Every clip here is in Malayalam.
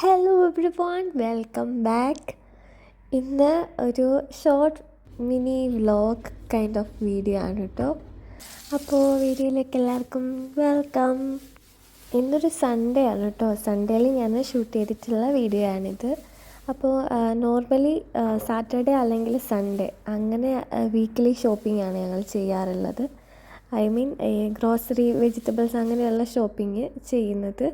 Hello everyone welcome back ഇന്ന് ഒരു short mini vlog kind of video ആണ് കേട്ടോ അപ്പോൾ വീഡിയോയിലേക്ക് എല്ലാവർക്കും വെൽക്കം ഇന്നൊരു സൺഡേ ആണ് കേട്ടോ സൺഡേയിൽ ഞാൻ ഷൂട്ട് ചെയ്തിട്ടുള്ള വീഡിയോ ആണിത്. അപ്പോൾ നോർമലി സാറ്റർഡേ അല്ലെങ്കിൽ സൺഡേ അങ്ങനെ വീക്കിലി ഷോപ്പിംഗ് ആണ് ഞങ്ങൾ ചെയ്യാറുള്ളത്. ഐ മീൻ ഗ്രോസറി വെജിറ്റബിൾസ് അങ്ങനെയുള്ള ഷോപ്പിംഗ് ചെയ്യുന്നത്.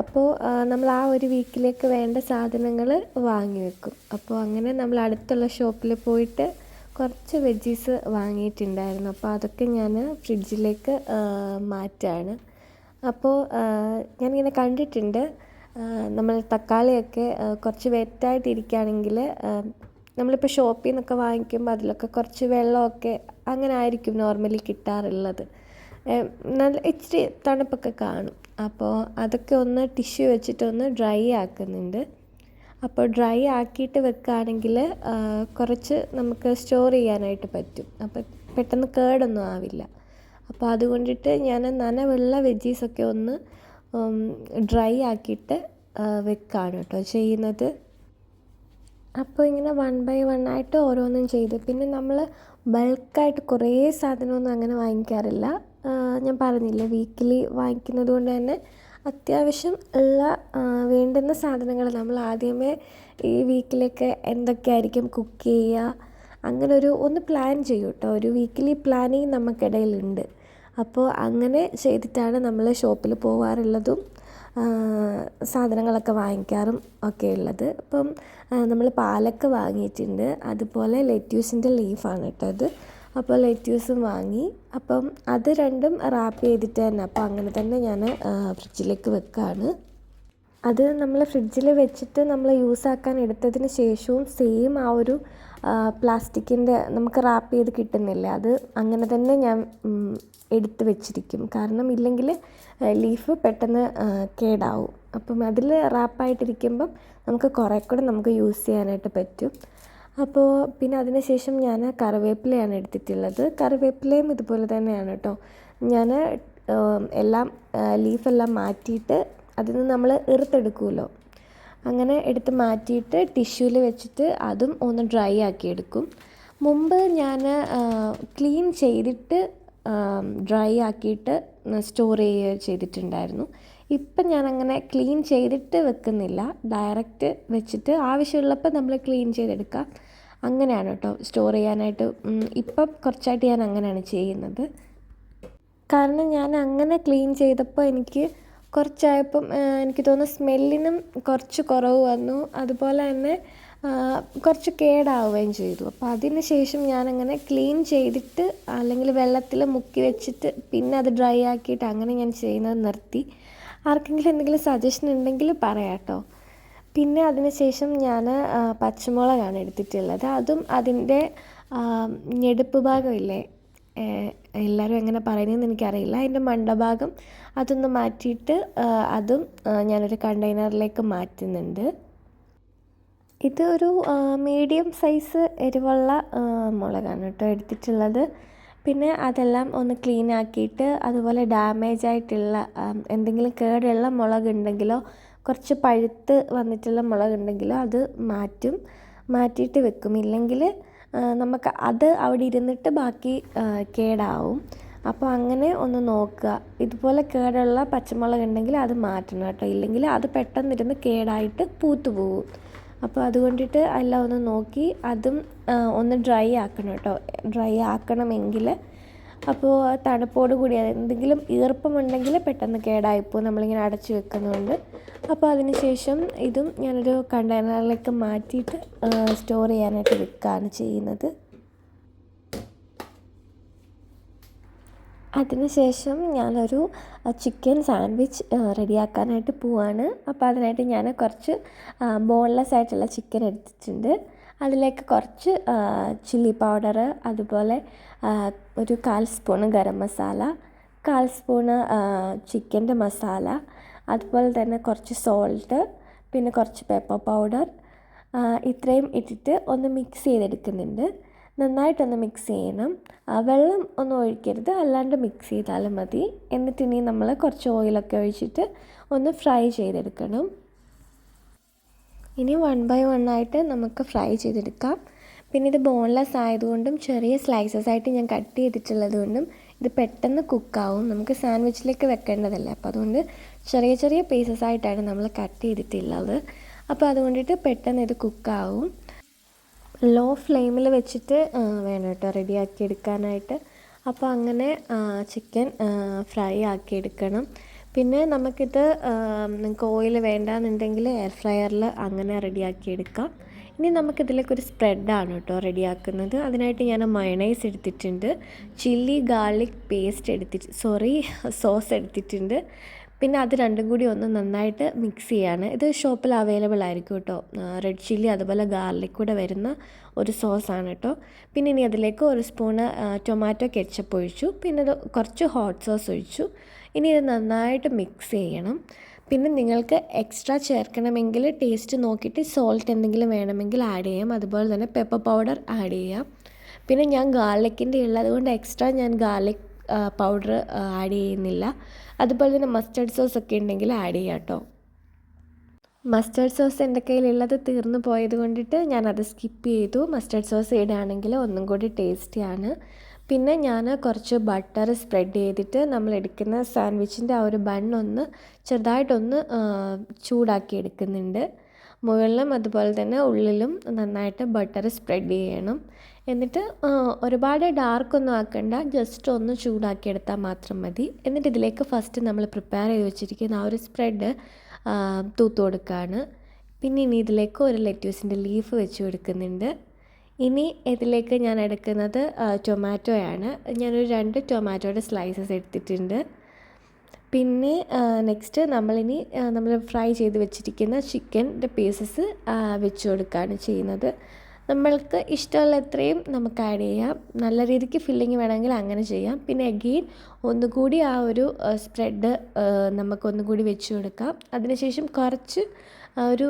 അപ്പോൾ നമ്മൾ ആ ഒരു വീക്കിലേക്ക് വേണ്ട സാധനങ്ങൾ വാങ്ങി വെക്കും. അപ്പോൾ അങ്ങനെ നമ്മൾ അടുത്തുള്ള ഷോപ്പിൽ പോയിട്ട് കുറച്ച് വെജീസ് വാങ്ങിയിട്ടുണ്ടായിരുന്നു. അപ്പോൾ അതൊക്കെ ഞാൻ ഫ്രിഡ്ജിലേക്ക് മാറ്റാണ്. അപ്പോൾ ഞാനിങ്ങനെ കണ്ടിട്ടുണ്ട്. നമ്മൾ തക്കാളിയൊക്കെ കുറച്ച് വെറ്റായിട്ടിരിക്കുകയാണെങ്കിൽ നമ്മളിപ്പോൾ ഷോപ്പിൽ നിന്നൊക്കെ വാങ്ങിക്കുമ്പോൾ അതിലൊക്കെ കുറച്ച് വെള്ളമൊക്കെ അങ്ങനെ ആയിരിക്കും നോർമലി കിട്ടാറുള്ളത്. നല്ല ഇച്ചിരി തണുപ്പൊക്കെ കാണും. അപ്പോൾ അതൊക്കെ ഒന്ന് ടിഷ്യൂ വെച്ചിട്ടൊന്ന് ഡ്രൈ ആക്കുന്നുണ്ട്. അപ്പോൾ ഡ്രൈ ആക്കിയിട്ട് വെക്കുകയാണെങ്കിൽ കുറച്ച് നമുക്ക് സ്റ്റോർ ചെയ്യാനായിട്ട് പറ്റും. അപ്പോൾ പെട്ടെന്ന് കേടൊന്നും ആവില്ല. അപ്പോൾ അതുകൊണ്ടിട്ട് ഞാൻ നനവുള്ള വെജീസൊക്കെ ഒന്ന് ഡ്രൈ ആക്കിയിട്ട് വെക്കാണ് കേട്ടോ ചെയ്യുന്നത്. അപ്പോൾ ഇങ്ങനെ വൺ ബൈ വൺ ആയിട്ട് ഓരോന്നും ചെയ്ത്. പിന്നെ നമ്മൾ ബൾക്കായിട്ട് കുറേ സാധനമൊന്നും അങ്ങനെ വാങ്ങിക്കാറില്ല. ഞാൻ പറഞ്ഞില്ലേ വീക്കിലി വാങ്ങിക്കുന്നത് കൊണ്ട് തന്നെ അത്യാവശ്യം ഉള്ള വേണ്ടുന്ന സാധനങ്ങൾ നമ്മൾ ആദ്യമേ ഈ വീക്കിലൊക്കെ എന്തൊക്കെയായിരിക്കും കുക്ക് ചെയ്യുക അങ്ങനെ ഒരു ഒന്ന് പ്ലാൻ ചെയ്യും കേട്ടോ ഒരു വീക്കിലി പ്ലാനിങ് നമുക്കിടയിലുണ്ട്. അപ്പോൾ അങ്ങനെ ചെയ്തിട്ടാണ് നമ്മൾ ഷോപ്പിൽ പോകാറുള്ളതും സാധനങ്ങളൊക്കെ വാങ്ങിക്കാറും ഒക്കെ ഉള്ളത്. അപ്പം നമ്മൾ പാലൊക്കെ വാങ്ങിയിട്ടുണ്ട്. അതുപോലെ ലെറ്റ്യൂസിന്റെ ലീഫാണ് കേട്ടോ അത് അപ്പോൾ ലെറ്റ്യൂസും വാങ്ങി. അപ്പം അത് രണ്ടും റാപ്പ് ചെയ്തിട്ട് തന്നെ. അപ്പോൾ അങ്ങനെ തന്നെ ഞാൻ ഫ്രിഡ്ജിലേക്ക് വെക്കുകയാണ് അത് നമ്മൾ ഫ്രിഡ്ജിൽ വെച്ചിട്ട് നമ്മൾ യൂസ് ആക്കാൻ എടുത്തതിന് ശേഷവും സെയിം ആ ഒരു പ്ലാസ്റ്റിക്കിന്റെ നമുക്ക് റാപ്പ് ചെയ്ത് കിട്ടുന്നില്ല? അത് അങ്ങനെ തന്നെ ഞാൻ എടുത്ത് വെച്ചിരിക്കും. കാരണം ഇല്ലെങ്കിൽ ലീഫ് പെട്ടെന്ന് കേടാവും. അപ്പം അതിൽ റാപ്പായിട്ടിരിക്കുമ്പം നമുക്ക് കുറേ കൂടെ നമുക്ക് യൂസ് ചെയ്യാനായിട്ട് പറ്റും. അപ്പോൾ പിന്നെ അതിനുശേഷം ഞാൻ കറിവേപ്പിലയാണ് എടുത്തിട്ടുള്ളത്. കറിവേപ്പിലയും ഇതുപോലെ തന്നെയാണ് കേട്ടോ ഞാൻ എല്ലാം ലീഫെല്ലാം മാറ്റിയിട്ട് അതിൽ നിന്ന് നമ്മൾ ഇറുത്തെടുക്കുമല്ലോ അങ്ങനെ എടുത്ത് മാറ്റിയിട്ട് ടിഷ്യൂവിൽ വെച്ചിട്ട് അതും ഒന്ന് ഡ്രൈ ആക്കി എടുക്കും മുമ്പ് ഞാൻ ക്ലീൻ ചെയ്തിട്ട് ഡ്രൈ ആക്കിയിട്ട് സ്റ്റോർ ചെയ്യുക ചെയ്തിട്ടുണ്ടായിരുന്നു. ഇപ്പം ഞാനങ്ങനെ ക്ലീൻ ചെയ്തിട്ട് വെക്കുന്നില്ല. ഡയറക്റ്റ് വെച്ചിട്ട് ആവശ്യമുള്ളപ്പോൾ നമ്മൾ ക്ലീൻ ചെയ്തെടുക്കുക അങ്ങനെയാണ് കേട്ടോ സ്റ്റോർ ചെയ്യാനായിട്ട്. ഇപ്പം കുറച്ചായിട്ട് ഞാൻ അങ്ങനെയാണ് ചെയ്യുന്നത്. കാരണം ഞാൻ അങ്ങനെ ക്ലീൻ ചെയ്തപ്പോൾ എനിക്ക് കുറച്ചായപ്പം എനിക്ക് തോന്നുന്നു സ്മെല്ലിനും കുറച്ച് കുറവ് വന്നു. അതുപോലെ തന്നെ കുറച്ച് കേടാവുകയും ചെയ്തു. അപ്പോൾ അതിന് ശേഷം ഞാനങ്ങനെ ക്ലീൻ ചെയ്തിട്ട് അല്ലെങ്കിൽ വെള്ളത്തിൽ മുക്കി വെച്ചിട്ട് പിന്നെ അത് ഡ്രൈ ആക്കിയിട്ട് അങ്ങനെ ഞാൻ ചെയ്യുന്നത് നിർത്തി. ആർക്കെങ്കിലും എന്തെങ്കിലും സജഷൻ ഉണ്ടെങ്കിൽ പറയാം കേട്ടോ. പിന്നെ അതിനുശേഷം ഞാൻ പച്ചമുളകാണ് എടുത്തിട്ടുള്ളത്. അതും അതിന്റെ ഞെടുപ്പ് ഭാഗമില്ലേ? എല്ലാവരും എങ്ങനെ പറയുന്നതെന്ന് എനിക്കറിയില്ല. അതിന്റെ മണ്ടഭാഗം അതൊന്ന് മാറ്റിയിട്ട് അതും ഞാനൊരു കണ്ടെയ്നറിലേക്ക് മാറ്റുന്നുണ്ട്. ഇത് ഒരു മീഡിയം സൈസ് എരിവുള്ള മുളകാണ് കേട്ടോ എടുത്തിട്ടുള്ളത്. പിന്നെ അതെല്ലാം ഒന്ന് ക്ലീൻ ആക്കിയിട്ട് അതുപോലെ ഡാമേജ് ആയിട്ടുള്ള എന്തെങ്കിലും കേടുള്ള മുളക് ഉണ്ടെങ്കിലോ കുറച്ച് പഴുത്ത് വന്നിട്ടുള്ള മുളക് ഉണ്ടെങ്കിലോ അത് മാറ്റും. മാറ്റിയിട്ട് വെക്കും. ഇല്ലെങ്കിൽ നമുക്ക് അത് അവിടെ ഇരുന്നിട്ട് ബാക്കി കേടാവും. അപ്പോൾ അങ്ങനെ ഒന്ന് നോക്കുക. ഇതുപോലെ കേടുള്ള പച്ചമുളക് ഉണ്ടെങ്കിൽ അത് മാറ്റണം കേട്ടോ. ഇല്ലെങ്കിൽ അത് പെട്ടെന്നിരുന്ന് കേടായിട്ട് പൂത്തു പോകും അപ്പോൾ അതുകൊണ്ടിട്ട് എല്ലാം ഒന്ന് നോക്കി അതും ഒന്ന് ഡ്രൈ ആക്കണം കേട്ടോ. ഡ്രൈ ആക്കണമെങ്കിൽ അപ്പോൾ തണുപ്പോട് കൂടി എന്തെങ്കിലും ഈർപ്പമുണ്ടെങ്കിൽ പെട്ടെന്ന് കേടായിപ്പോൾ നമ്മളിങ്ങനെ അടച്ചു വെക്കുന്നുണ്ട് അപ്പോൾ അതിന് ശേഷം ഇതും ഞാനൊരു കണ്ടെയ്നറിലേക്ക് മാറ്റിയിട്ട് സ്റ്റോർ ചെയ്യാനായിട്ട് വെക്കുകയാണ് ചെയ്യുന്നത്. അതിനുശേഷം ഞാനൊരു ചിക്കൻ സാൻഡ്വിച്ച് റെഡിയാക്കാനായിട്ട് പോവാണ്. അപ്പോൾ അതിനായിട്ട് ഞാൻ കുറച്ച് ബോൺലെസ് ആയിട്ടുള്ള ചിക്കൻ എടുത്തിട്ടുണ്ട്. അതിലേക്ക് കുറച്ച് ചില്ലി പൗഡർ അതുപോലെ ഒരു കാൽ സ്പൂണ് ഗരം മസാല കാൽ സ്പൂണ് ചിക്കന്റെ മസാല അതുപോലെ തന്നെ കുറച്ച് സോൾട്ട് പിന്നെ കുറച്ച് പെപ്പർ പൗഡർ ഇത്രയും ഇട്ടിട്ട് ഒന്ന് മിക്സ് ചെയ്തെടുക്കുന്നുണ്ട്. നന്നായിട്ടൊന്ന് മിക്സ് ചെയ്യണം. വെള്ളം ഒന്നും ഒഴിക്കരുത്. അല്ലാണ്ട് മിക്സ് ചെയ്താലും മതി. എന്നിട്ട് ഇനി നമ്മൾ കുറച്ച് ഓയിലൊക്കെ ഒഴിച്ചിട്ട് ഒന്ന് ഫ്രൈ ചെയ്തെടുക്കണം. ഇനി വൺ ബൈ വൺ ആയിട്ട് നമുക്ക് ഫ്രൈ ചെയ്തെടുക്കാം. പിന്നെ ഇത് ബോൺലെസ് ആയതുകൊണ്ടും ചെറിയ സ്ലൈസസ് ആയിട്ട് ഞാൻ കട്ട് ചെയ്തിട്ടുള്ളത് കൊണ്ടും ഇത് പെട്ടെന്ന് കുക്കാവും നമുക്ക് സാൻഡ്വിച്ചിലേക്ക് വെക്കേണ്ടതല്ലേ? അപ്പോൾ അതുകൊണ്ട് ചെറിയ ചെറിയ പീസസ് ആയിട്ടാണ് നമ്മൾ കട്ട് ചെയ്തിട്ടുള്ളത്. അപ്പോൾ അതുകൊണ്ടിട്ട് പെട്ടെന്ന് ഇത് കുക്കാവും ലോ ഫ്ലെയിമിൽ വെച്ചിട്ട് വേണം കേട്ടോ റെഡിയാക്കി എടുക്കാനായിട്ട്. അപ്പോൾ അങ്ങനെ ചിക്കൻ ഫ്രൈ ആക്കി എടുക്കണം. പിന്നെ നമുക്കിത് നിങ്ങൾക്ക് ഓയിൽ വേണ്ടാന്നുണ്ടെങ്കിൽ എയർ ഫ്രയറിൽ അങ്ങനെ റെഡിയാക്കി എടുക്കാം ഇനി നമുക്കിതിലേക്ക് ഒരു സ്പ്രെഡാണ് കേട്ടോ റെഡിയാക്കുന്നത്. അതിനായിട്ട് ഞാൻ മയണൈസ് എടുത്തിട്ടുണ്ട്. ചില്ലി ഗാർലിക് പേസ്റ്റ് എടുത്തിട്ട് സോറി സോസ് എടുത്തിട്ടുണ്ട്. പിന്നെ അത് രണ്ടും കൂടി ഒന്ന് നന്നായിട്ട് മിക്സ് ചെയ്യാണ്. ഇത് ഷോപ്പിൽ അവൈലബിൾ ആയിരിക്കും കേട്ടോ. റെഡ് ചില്ലി അതുപോലെ ഗാർലിക് കൂടെ വരുന്ന ഒരു സോസാണ് കേട്ടോ. പിന്നെ ഇനി അതിലേക്ക് ഒരു സ്പൂണ് ടൊമാറ്റോ കെച്ചപ്പ് ഒഴിച്ചു. പിന്നെ കുറച്ച് ഹോട്ട് സോസ് ഒഴിച്ചു. ഇനി ഇത് നന്നായിട്ട് മിക്സ് ചെയ്യണം. പിന്നെ നിങ്ങൾക്ക് എക്സ്ട്രാ ചേർക്കണമെങ്കിൽ ടേസ്റ്റ് നോക്കിയിട്ട് സോൾട്ട് എന്തെങ്കിലും വേണമെങ്കിൽ ആഡ് ചെയ്യാം. അതുപോലെ തന്നെ പെപ്പർ പൗഡർ ആഡ് ചെയ്യാം. പിന്നെ ഞാൻ ഗാർലിക്കിന്റെ ഉള്ളത് കൊണ്ട് എക്സ്ട്രാ ഞാൻ ഗാർലിക് പൗഡർ ആഡ് ചെയ്യുന്നില്ല. അതുപോലെ തന്നെ മസ്റ്റർഡ് സോസ് ഒക്കെ ഉണ്ടെങ്കിൽ ആഡ് ചെയ്യാം കേട്ടോ മസ്റ്റർഡ് സോസ് എന്റെ കയ്യിലുള്ളത് തീർന്നു പോയത് കൊണ്ടിട്ട് ഞാനത് സ്കിപ്പ് ചെയ്തു. മസ്റ്റർഡ് സോസ് ഇടുകയാണെങ്കിൽ ഒന്നും കൂടി ടേസ്റ്റിയാണ് പിന്നെ ഞാൻ കുറച്ച് ബട്ടർ സ്പ്രെഡ് ചെയ്തിട്ട് നമ്മൾ എടുക്കുന്ന സാൻഡ്വിച്ചിന്റെ ആ ഒരു ബണ്ണൊന്ന് ചെറുതായിട്ടൊന്ന് ചൂടാക്കി എടുക്കുന്നുണ്ട്. മുകളിലും അതുപോലെ തന്നെ ഉള്ളിലും നന്നായിട്ട് ബട്ടർ സ്പ്രെഡ് ചെയ്യണം. എന്നിട്ട് ഒരുപാട് ഡാർക്കൊന്നും ആക്കണ്ട. ജസ്റ്റ് ഒന്ന് ചൂടാക്കി എടുത്താൽ മാത്രം മതി. എന്നിട്ട് ഇതിലേക്ക് ഫസ്റ്റ് നമ്മൾ പ്രിപ്പയർ ചെയ്ത് വെച്ചിരിക്കുന്ന ആ ഒരു സ്പ്രെഡ് തൂത്ത് കൊടുക്കുകയാണ് പിന്നെ ഇനി ഇതിലേക്ക് ഒരു ലെറ്റ്യൂസിന്റെ ലീഫ് വെച്ച് കൊടുക്കുന്നുണ്ട്. ഇനി ഇതിലേക്ക് ഞാൻ എടുക്കുന്നത് ടൊമാറ്റോയാണ്. ഞാനൊരു രണ്ട് ടൊമാറ്റോയുടെ സ്ലൈസസ് എടുത്തിട്ടുണ്ട്. പിന്നെ നെക്സ്റ്റ് നമ്മളിനി നമ്മൾ ഫ്രൈ ചെയ്ത് വെച്ചിരിക്കുന്ന ചിക്കന്റെ പീസസ് വെച്ച് കൊടുക്കുകയാണ് ചെയ്യുന്നത്. നമ്മൾക്ക് ഇഷ്ടമുള്ള എത്രയും നമുക്ക് ആഡ് ചെയ്യാം. നല്ല രീതിക്ക് ഫില്ലിങ് വേണമെങ്കിൽ അങ്ങനെ ചെയ്യാം. പിന്നെ അഗെയിൻ ഒന്നുകൂടി ആ ഒരു സ്പ്രെഡ് നമുക്കൊന്നുകൂടി വെച്ച് കൊടുക്കാം. അതിനുശേഷം കുറച്ച് ഒരു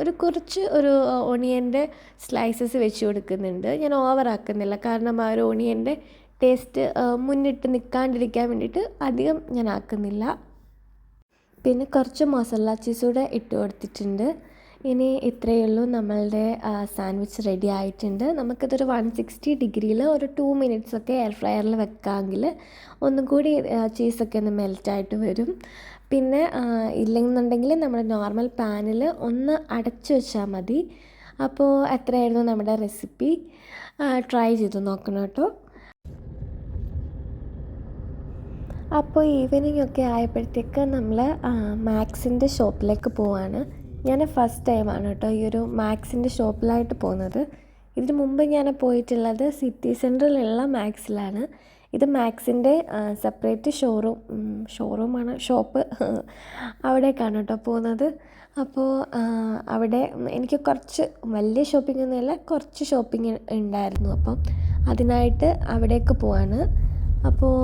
ഒരു കുറച്ച് ഒരു ഓണിയന്റെ സ്ലൈസസ് വെച്ച് കൊടുക്കുന്നുണ്ട്. ഞാൻ ഓവർ ആക്കുന്നില്ല. കാരണം ആ ഒരു ഓണിയന്റെ ടേസ്റ്റ് മുന്നിട്ട് നിൽക്കാണ്ടിരിക്കാൻ വേണ്ടിയിട്ട് അധികം ഞാൻ ആക്കുന്നില്ല. പിന്നെ കുറച്ച് മസാല ചീസ് കൂടെ ഇട്ട് കൊടുത്തിട്ടുണ്ട്. ഇനി ഇത്രയേ ഉള്ളൂ. നമ്മളുടെ സാൻഡ്വിച്ച് റെഡി ആയിട്ടുണ്ട്. നമുക്കിതൊരു വൺ സിക്സ്റ്റി ഡിഗ്രിയിൽ ഒരു ടു മിനിറ്റ്സ് ഒക്കെ എയർ ഫ്രയറിൽ വെക്കാമെങ്കിൽ ഒന്നും കൂടി ചീസൊക്കെ ഒന്ന് മെൽറ്റായിട്ട് വരും. പിന്നെ ഇല്ലെന്നുണ്ടെങ്കിൽ നമ്മൾ നോർമൽ പാനിൽ ഒന്ന് അടച്ചു വെച്ചാൽ മതി. അപ്പോൾ എത്രയായിരുന്നു നമ്മുടെ റെസിപ്പി ട്രൈ ചെയ്ത് നോക്കണം കേട്ടോ. അപ്പോൾ ഈവനിങ് ഒക്കെ ആയപ്പോഴത്തേക്ക് നമ്മൾ മാക്സിന്റെ ഷോപ്പിലേക്ക് പോവാണ്. ഞാൻ ഫസ്റ്റ് ടൈമാണ് കേട്ടോ ഈ ഒരു മാക്സിന്റെ ഷോപ്പിലായിട്ട് പോകുന്നത്. ഇതിനു മുമ്പ് ഞാൻ പോയിട്ടുള്ളത് സിറ്റി സെന്ററിലുള്ള മാക്സിലാണ് ഇത് മാക്സിന്റെ സെപ്പറേറ്റ് ഷോറൂം ഷോറൂമാണ് ഷോപ്പ് അവിടേക്കാണ് കേട്ടോ പോകുന്നത്. അപ്പോൾ അവിടെ എനിക്ക് കുറച്ച് വലിയ ഷോപ്പിംഗ് ഒന്നുമില്ല കുറച്ച് ഷോപ്പിംഗ് ഉണ്ടായിരുന്നു. അപ്പം അതിനായിട്ട് അവിടേക്ക് പോവാണ്. അപ്പോൾ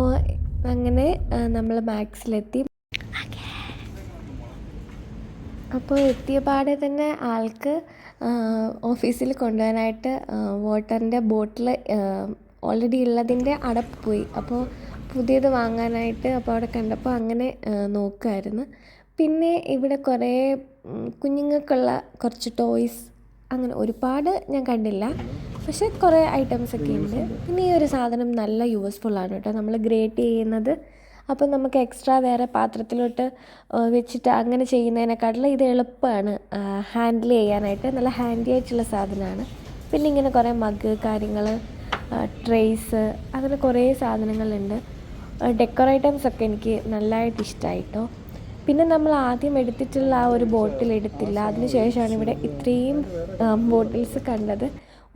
അങ്ങനെ നമ്മൾ മാക്സിലെത്തി. അപ്പോൾ എത്തിയ പാടെ തന്നെ ആൾക്ക് ഓഫീസിൽ കൊണ്ടുപോകാനായിട്ട് വാട്ടറിന്റെ ബോട്ടിൽ ഓൾറെഡി ഉള്ളതിന്റെ അടപ്പ് പോയി. അപ്പോൾ പുതിയത് വാങ്ങാനായിട്ട് അപ്പോൾ അവിടെ കണ്ടപ്പോൾ അങ്ങനെ നോക്കുമായിരുന്നു പിന്നെ ഇവിടെ കുറേ കുഞ്ഞുങ്ങൾക്കുള്ള കുറച്ച് ടോയ്സ് അങ്ങനെ ഒരുപാട് ഞാൻ കണ്ടില്ല. പക്ഷെ കുറേ ഐറ്റംസ് ഒക്കെ ഉണ്ട്. പിന്നെ ഈ ഒരു സാധനം നല്ല യൂസ്ഫുള്ളാണ് കേട്ടോ. നമ്മൾ ഗ്രേറ്റ് ചെയ്യുന്നത്. അപ്പം നമുക്ക് എക്സ്ട്രാ വേറെ പാത്രത്തിലോട്ട് വെച്ചിട്ട് അങ്ങനെ ചെയ്യുന്നതിനെക്കാട്ടിലും ഇത് എളുപ്പമാണ് ഹാൻഡിൽ ചെയ്യാനായിട്ട്. നല്ല ഹാൻഡി ആയിട്ടുള്ള സാധനമാണ്. പിന്നെ ഇങ്ങനെ കുറേ മഗ് കാര്യങ്ങൾ ട്രേയ്സ് അങ്ങനെ കുറേ സാധനങ്ങളുണ്ട്. ഡെക്കോർ ഐറ്റംസ് ഒക്കെ എനിക്ക് നല്ലതായിട്ട് ഇഷ്ടമായി കേട്ടോ പിന്നെ നമ്മൾ ആദ്യം എടുത്തിട്ടുള്ള ആ ഒരു ബോട്ടിൽ എടുത്തില്ല. അതിന് ശേഷമാണ് ഇവിടെ ഇത്രയും ബോട്ടിൽസ് കണ്ടത്.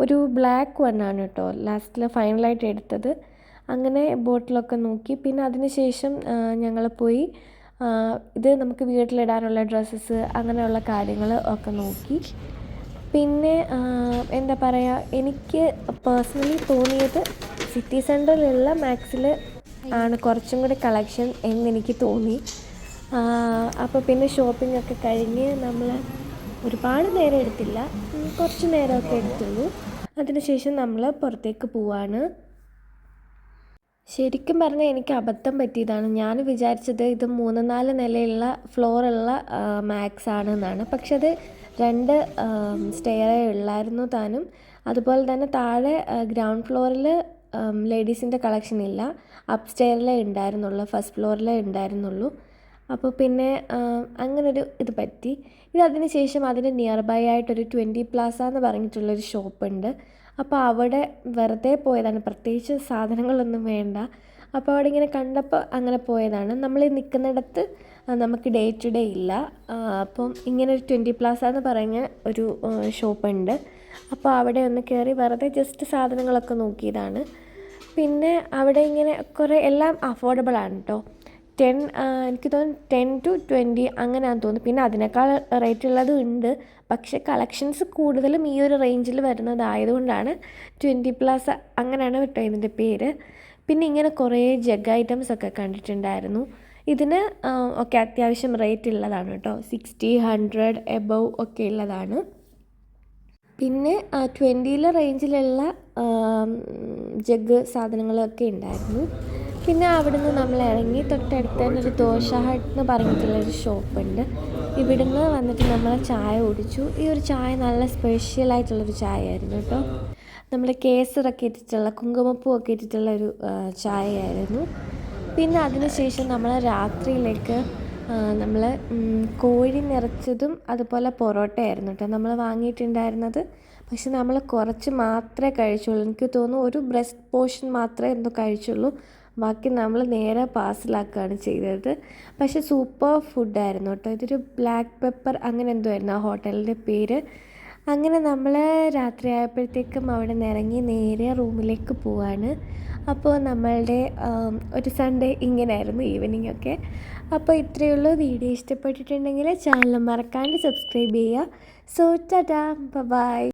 ഒരു ബ്ലാക്ക് വൺ ആണ് കേട്ടോ. ലാസ്റ്റിൽ ഫൈനലായിട്ട് എടുത്തത്. അങ്ങനെ ബോട്ടിലൊക്കെ നോക്കി. പിന്നെ അതിന് ശേഷം ഞങ്ങൾ പോയി ഇത് നമുക്ക് വീട്ടിലിടാനുള്ള ഡ്രസ്സസ് അങ്ങനെയുള്ള കാര്യങ്ങൾ ഒക്കെ നോക്കി. പിന്നെ എന്താ പറയുക എനിക്ക് പേഴ്സണലി തോന്നിയത് സിറ്റി സെന്ററിലുള്ള മാക്സിൽ ആണ് കുറച്ചും കൂടി കളക്ഷൻ എന്നെനിക്ക് തോന്നി. അപ്പോൾ പിന്നെ ഷോപ്പിംഗ് ഒക്കെ കഴിഞ്ഞ് നമ്മൾ ഒരുപാട് നേരം എടുത്തില്ല. കുറച്ച് നേരമൊക്കെ എടുത്തുള്ളൂ. അതിനുശേഷം നമ്മൾ പുറത്തേക്ക് പോവാണ്. ശരിക്കും പറഞ്ഞാൽ എനിക്ക് അബദ്ധം പറ്റിയതാണ്. ഞാൻ വിചാരിച്ചത് ഇത് മൂന്ന് നാല് നിലയുള്ള ഫ്ലോറുള്ള മാക്സ് ആണെന്നാണ്. പക്ഷെ അത് രണ്ട് സ്റ്റെയറേ ഉള്ളായിരുന്നു താനും. അതുപോലെ തന്നെ താഴെ ഗ്രൗണ്ട് ഫ്ലോറിൽ ലേഡീസിന്റെ കളക്ഷൻ ഇല്ല. അപ്പ് സ്റ്റെയറിലേ ഉണ്ടായിരുന്നുള്ളൂ. ഫസ്റ്റ് ഫ്ലോറിലേ ഉണ്ടായിരുന്നുള്ളൂ. അപ്പോൾ പിന്നെ അങ്ങനൊരു ഇത് പറ്റി. ഇത് അതിന് ശേഷം അതിന് നിയർ ബൈ ആയിട്ടൊരു ട്വന്റി പ്ലാസ എന്ന് പറഞ്ഞിട്ടുള്ളൊരു ഷോപ്പുണ്ട് അപ്പോൾ അവിടെ വെറുതെ പോയതാണ്. പ്രത്യേകിച്ച് സാധനങ്ങളൊന്നും വേണ്ട. അപ്പോൾ അവിടെ ഇങ്ങനെ കണ്ടപ്പോൾ അങ്ങനെ പോയതാണ്. നമ്മൾ ഈ നിൽക്കുന്നിടത്ത് നമുക്ക് ഡേ ടു ഡേ ഇല്ല. അപ്പം ഇങ്ങനെ ഒരു ട്വന്റി പ്ലാസ എന്ന് പറഞ്ഞ ഒരു ഷോപ്പുണ്ട് അപ്പോൾ അവിടെ ഒന്ന് കയറി വെറുതെ ജസ്റ്റ് സാധനങ്ങളൊക്കെ നോക്കിയതാണ്. പിന്നെ അവിടെ ഇങ്ങനെ കുറേ എല്ലാം അഫോർഡബിൾ ആണ് കേട്ടോ ടെൻ എനിക്ക് തോന്നുന്നു ടെൻ ടു ട്വന്റി അങ്ങനെയാണെന്ന് തോന്നുന്നു. പിന്നെ അതിനേക്കാൾ റേറ്റ് ഉള്ളതും ഉണ്ട്. പക്ഷെ കളക്ഷൻസ് കൂടുതലും ഈ ഒരു റേഞ്ചിൽ വരുന്നതായതുകൊണ്ടാണ് ട്വന്റി പ്ലസ് അങ്ങനെയാണ് കേട്ടോ ഇതിന്റെ പേര്. പിന്നെ ഇങ്ങനെ കുറേ ജഗ് ഐറ്റംസ് ഒക്കെ കണ്ടിട്ടുണ്ടായിരുന്നു. ഇതിന് ഒക്കെ അത്യാവശ്യം റേറ്റ് ഉള്ളതാണ് കേട്ടോ. സിക്സ്റ്റി ഹൺഡ്രഡ് എബവ് ഒക്കെ ഉള്ളതാണ്. പിന്നെ ട്വന്റിയിലെ റേഞ്ചിലുള്ള ജഗ് സാധനങ്ങളൊക്കെ ഉണ്ടായിരുന്നു. പിന്നെ അവിടുന്ന് നമ്മൾ ഇറങ്ങി തൊട്ടടുത്ത് തന്നെ ഒരു ദോശ ഹട്ട് എന്ന് പറഞ്ഞിട്ടുള്ളൊരു ഷോപ്പുണ്ട്. ഇവിടുന്ന് വന്നിട്ട് നമ്മൾ ചായ കുടിച്ചു. ഈ ഒരു ചായ നല്ല സ്പെഷ്യലായിട്ടുള്ളൊരു ചായ ആയിരുന്നു കേട്ടോ. നമ്മൾ കേസറൊക്കെ ഇട്ടിട്ടുള്ള കുങ്കുമപ്പൂ ഒക്കെ ഇട്ടിട്ടുള്ള ഒരു ചായയായിരുന്നു. പിന്നെ അതിനുശേഷം നമ്മൾ രാത്രിയിലേക്ക് നമ്മൾ കോഴി നിറച്ചതും അതുപോലെ പൊറോട്ടയായിരുന്നു കേട്ടോ നമ്മൾ വാങ്ങിയിട്ടുണ്ടായിരുന്നത്. പക്ഷെ നമ്മൾ കുറച്ച് മാത്രമേ കഴിച്ചുള്ളൂ. എനിക്ക് തോന്നുന്നു ഒരു ബ്രസ്റ്റ് പോർഷൻ മാത്രമേ എന്തോ കഴിച്ചുള്ളൂ. ബാക്കി നമ്മൾ നേരെ പാഴ്സലാക്കുകയാണ് ചെയ്തത്. പക്ഷെ സൂപ്പർ ഫുഡായിരുന്നു കേട്ടോ. ഇതൊരു ബ്ലാക്ക് പെപ്പർ അങ്ങനെ എന്തോ ആയിരുന്നു ആ ഹോട്ടലിന്റെ പേര്. അങ്ങനെ നമ്മൾ രാത്രി ആയപ്പോഴത്തേക്കും അവിടെ നിന്ന് ഇറങ്ങി നേരെ റൂമിലേക്ക് പോവാണ്. അപ്പോൾ നമ്മളുടെ ഒരു സൺഡേ ഇങ്ങനെ ആയിരുന്നു ഈവനിങ് ഒക്കെ. അപ്പോൾ ഇത്രയേ ഉള്ളൂ. വീഡിയോ ഇഷ്ടപ്പെട്ടിട്ടുണ്ടെങ്കിൽ ചാനൽ മറക്കാണ്ട് സബ്സ്ക്രൈബ് ചെയ്യുക. So tata bye